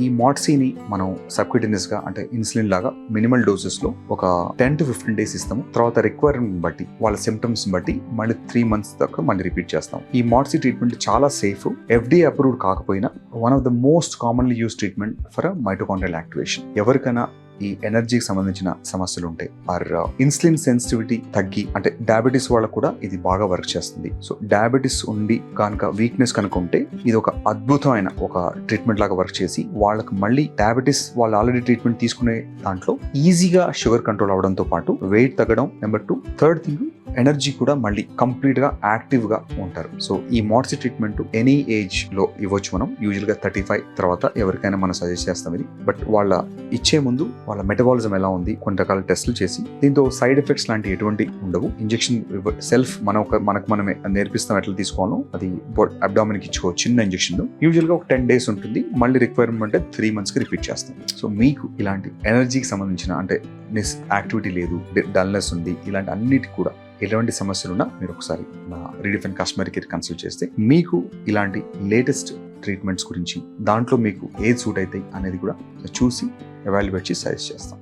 ఈ మాట్సీని మనం సబ్క్యూటినియస్గా అంటే ఇన్సులిన్ లాగా మినిమల్ డోసెస్లో ఒక టెన్ టు ఫిఫ్టీన్ డేస్ ఇస్తాము. తర్వాత రిక్వైర్మెంట్ బట్టి వాళ్ళ సిమ్టమ్స్ బట్టి మళ్ళీ త్రీ మంత్స్ దాకా మళ్ళీ రిపీట్ చేస్తాం. ఈ మాట్సీ ట్రీట్మెంట్ చాలా సేఫ్ ఎఫ్డీ అప్రూవ్డ్ కాకపోయినా one of the most commonly use treatment for mitochondrial activation ఎవరికైనా ఈ ఎనర్జీకి సంబంధించిన సమస్యలు ఉంటాయి ఆర్ ఇన్సులిన్ సెన్సిటివిటీ తగ్గి అంటే డయాబెటీస్ వాళ్ళకు కూడా ఇది బాగా వర్క్ చేస్తుంది. సో డయాబెటీస్ ఉండి కనుక వీక్నెస్ కనుక ఉంటే ఇది ఒక అద్భుతమైన ఒక ట్రీట్మెంట్ లాగా వర్క్ చేసి వాళ్ళకి మళ్ళీ డయాబెటీస్ వాళ్ళు ఆల్రెడీ ట్రీట్మెంట్ తీసుకునే దాంట్లో ఈజీగా షుగర్ కంట్రోల్ అవడంతో పాటు వెయిట్ తగ్గడం. Number two. Third thing energy కూడా మళ్ళీ కంప్లీట్గా యాక్టివ్గా ఉంటారు. సో ఈ మార్చి ట్రీట్మెంట్ ఎనీ ఏజ్లో ఇవ్వచ్చు మనం. యూజువల్గా థర్టీ ఫైవ్ తర్వాత ఎవరికైనా మనం సజెస్ట్ చేస్తాం ఇది. బట్ వాళ్ళ ఇచ్చే ముందు వాళ్ళ మెటబాలిజం ఎలా ఉంది కొన్ని రకాల టెస్టులు చేసి దీంతో సైడ్ ఎఫెక్ట్స్ లాంటి ఎటువంటి ఉండవు. ఇంజెక్షన్ సెల్ఫ్ మన ఒక మనకు మనమే నేర్పిస్తాం ఎట్లా తీసుకోవాలో అది అబ్డామిన్కి చిన్న ఇంజెక్షన్ యూజువల్గా ఒక టెన్ డేస్ ఉంటుంది. మళ్ళీ రిక్వైర్మెంట్ అంటే త్రీ మంత్స్కి రిపీట్ చేస్తాం. సో మీకు ఇలాంటి ఎనర్జీకి సంబంధించిన అంటే మిస్ యాక్టివిటీ లేదు డల్నెస్ ఉంది ఇలాంటి అన్నిటి కూడా ఎలాంటి సమస్యలున్నా మీరు ఒకసారి నా రీడిఫైన్ కస్టమర్ కేర్ కన్సల్ట్ చేస్తే మీకు ఇలాంటి లేటెస్ట్ ట్రీట్మెంట్స్ గురించి దాంట్లో మీకు ఏది సూట్ అవుతాయి అనేది కూడా చూసి ఎవాల్యుయేట్ చేసి సజెస్ట్ చేస్తాం.